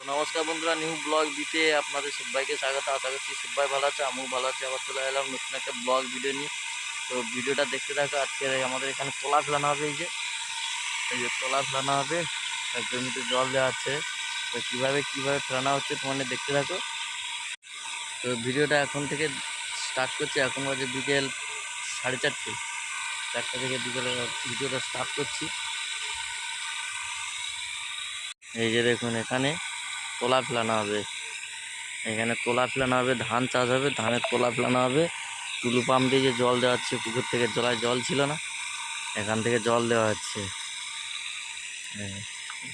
তো নমস্কার বন্ধুরা নিউ ব্লগ দিতে আপনাদের সবাইকে স্বাগত। আশা করছি সবাই ভালো আছে, আমিও ভালো আছি। আবার চলে এলাম নতুন একটা ব্লগ ভিডিও নিয়ে। তো ভিডিওটা দেখতে থাকো, আজকে আমাদের এখানে তোলা ফেলানো হবে এই যে। এই যে তোলা ফেলানো হবে জমিতে জল দেওয়া আছে। তো কীভাবে কীভাবে ফেলানো হচ্ছে তোমাদের দেখতে থাকো। তো ভিডিওটা এখন থেকে স্টার্ট করছি। এখন বাজে বিকেল সাড়ে চারটে। চারটে থেকে বিকেলে ভিডিওটা স্টার্ট করছি। এই যে দেখুন এখানে। তোলা ফেলানো হবে। এখানে তোলা ফেলানো হবে, ধান চাষ হবে, ধানের তোলা ফেলানো হবে। টুলু পাম্প দিয়ে যে জল দেওয়া হচ্ছে, পুকুর থেকে জলায় জল ছিল না। এখান থেকে জল দেওয়া হচ্ছে।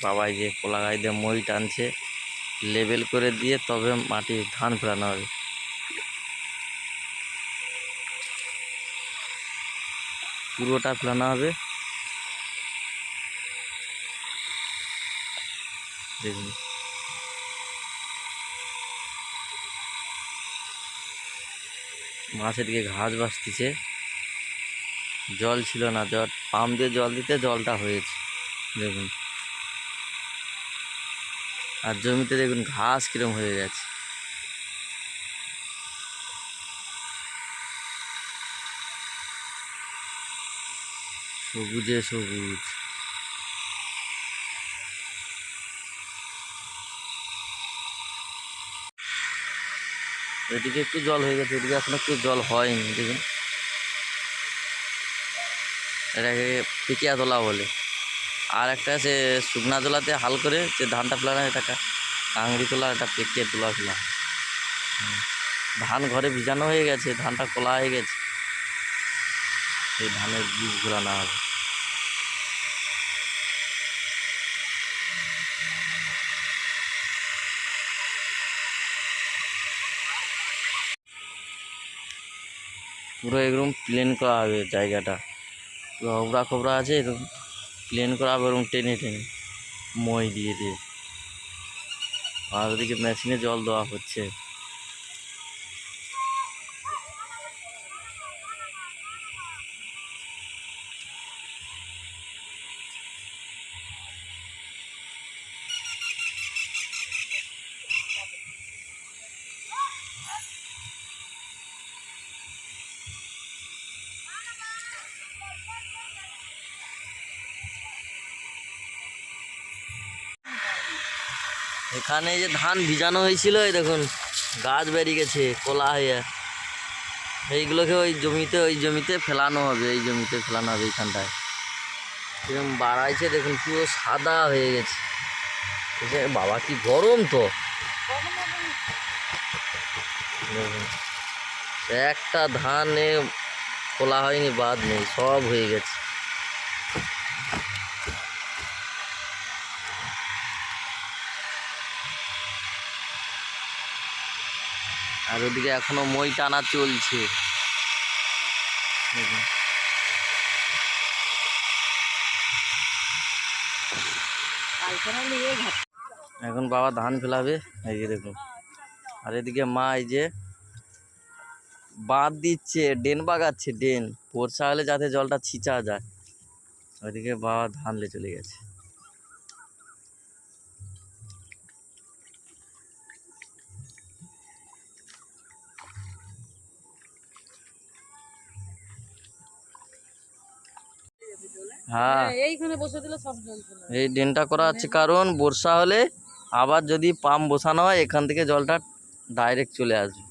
বাবাই যে কোলা গাই দিয়ে মই টানছে, লেবেল করে দিয়ে তবে মাটি ধান ফেলানো হবে। পুরোটা ফেলানো হবে। দেখুন। মাছের দিকে ঘাস বাসতেছে জল ছিল না, জল পাম্প দিয়ে জল দিতে জলটা হয়েছে, দেখুন। আর জমিতে দেখুন ঘাস কিরম হয়ে গেছে। সবুজে সবুজ। এদিকে একটু জল হয়ে গেছে, এদিকে এখন একটু জল হয়নি, দেখুন। এটাকে পিকিয়া তোলা বলে। আর একটা আছে শুকনা তোলাতে হাল করে যে ধানটা ফেলানো হয় এটা কা- কাংড়ি তোলা, এটা পেকিয়ে তোলা ফেলা। ধান ঘরে ভিজানো হয়ে গেছে, ধানটা কোলা হয়ে গেছে। সেই ধানের বীজগুলো না হবে পুরো একদম প্লেন করা হবে জায়গাটা। পুরো হবড়া খবড়া আছে এরকম প্লেন করা হবে এরকম টেনে টেনে, মই দিয়ে দিয়ে। আর ওদিকে মেশিনে জল দেওয়া হচ্ছে। এখানে যে ধান ভিজানো হয়েছিল, এই দেখুন, গাছ বেরিয়ে গেছে, কোলা হয়ে। এইগুলোকে ওই জমিতে ওই জমিতে ফেলানো হবে, এই জমিতে ফেলানো হবে এইখানটায়। কীরকম বাড়াইছে, দেখুন, পুরো সাদা হয়ে গেছে। বাবা, কি গরম তো। একটা ধানে খোলা হয়নি, বাদ নেই, সব হয়ে গেছে। আর ওদিকে এখনও মই টানা চলছে। এখন বাবা ধান ফেলাবে, এই যে দেখুন। আর এদিকে মা এই যে বাঁধ দিচ্ছে ডেন বাগাচ্ছে ডেন বর্ষা হলে যাতে জলটা ছিঁচা যায়। ওইদিকে বাবা ধান চলে গেছে। হ্যাঁ। এইখানে বসে দিলে সব জল এই ড্রেনটা করা হচ্ছে কারণ বর্ষা হলে আবার যদি পাম্প বসানো হয় এখান থেকে জলটা ডাইরেক্ট চলে আসবে।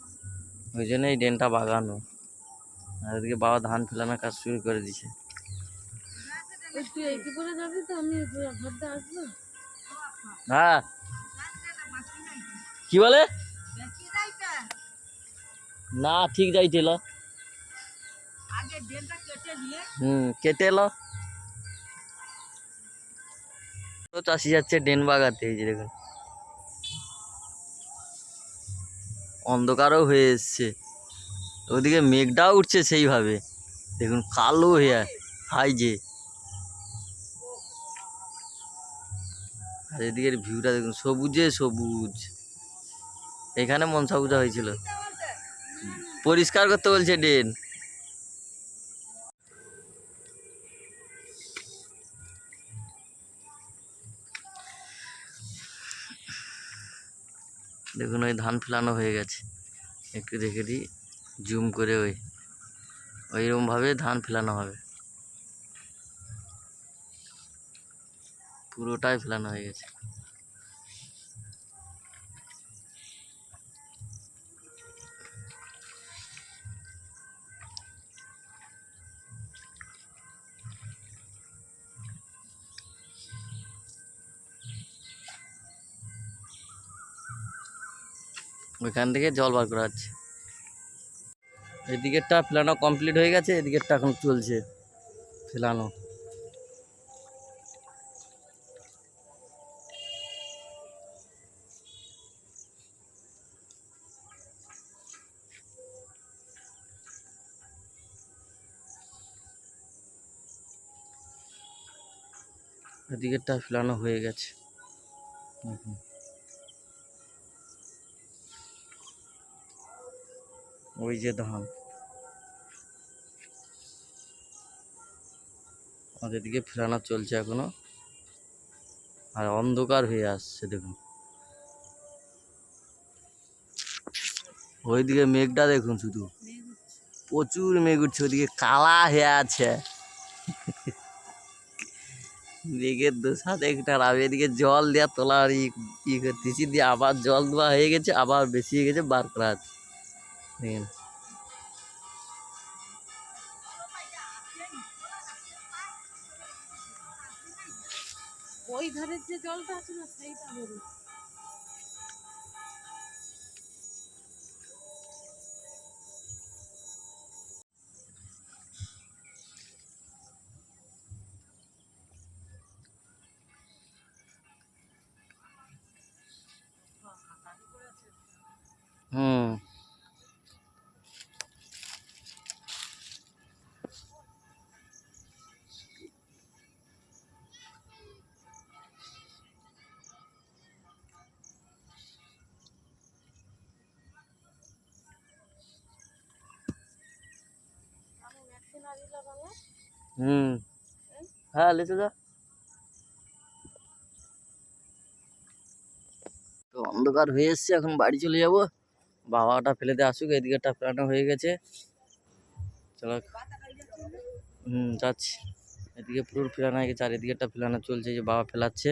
ওই জন্য এই ড্রেনটা বাগানো। আর এদিকে বাবা ধান ফেলানোর কাজ শুরু করে দিছে। হ্যাঁ। কি বলে? না ঠিক যাইছিল হুম কেটে এলো তো চাষি যাচ্ছে ডেন বাগাতে, এই যে দেখুন। অন্ধকারও হয়ে এসছে। ওদিকে মেঘটাও উঠছে সেইভাবে। দেখুন, কালো হয়ে হাই যে। আর এদিকের ভিউটা দেখুন, সবুজে সবুজ। এখানে মনসা পূজা হয়েছিল। পরিষ্কার করতে বলছে ড্রেন। দেখুন, ওই ধান ফেলানো হয়ে গেছে। একটু দেখে দিই, জুম করে ওই, ওইরকমভাবে ধান ফেলানো হবে। পুরোটাই ফেলানো হয়ে গেছে। ওইখান থেকে জল বার করা হচ্ছে এদিকেরটা ফেলানো কমপ্লিট হয়ে গেছে, এদিকেরটা এখন চলছে ফেলানো। এদিকেরটা ফেলানো হয়ে গেছে। দেখুন। ওই যে ধান আমাদের দিকে ফেরানো চলছে এখনও। আর অন্ধকার হয়ে আসছে, দেখুন। ওইদিকে মেঘটা দেখুন শুধু। প্রচুর মেঘ উঠছে, ওইদিকে কালা হয়ে আছে। মেঘের দোসা দেখটা আর আমি এদিকে জল দেওয়া তোলা আর ই করতেছি, দিয়ে আবার জল দেওয়া হয়ে গেছে, আবার বেশি হয়ে গেছে, বার করা আছে ওই ধারের যে জলটা আছে না সেইটা বেরো হুম। হ্যাঁ লেচে যা। তো অন্ধকার হয়ে এসছে, এখন বাড়ি চলে যাব। বাবাটা ফেলে দিয়ে আসুক, এদিকে টাপড়ানো হয়ে গেছে। চলো। হুম, যাচ্ছি। এদিকে পুরো ফেলানো হয়ে গেছে, আর এদিকে একটা ফেলানো চলছে, যে বাবা ফেলাচ্ছে।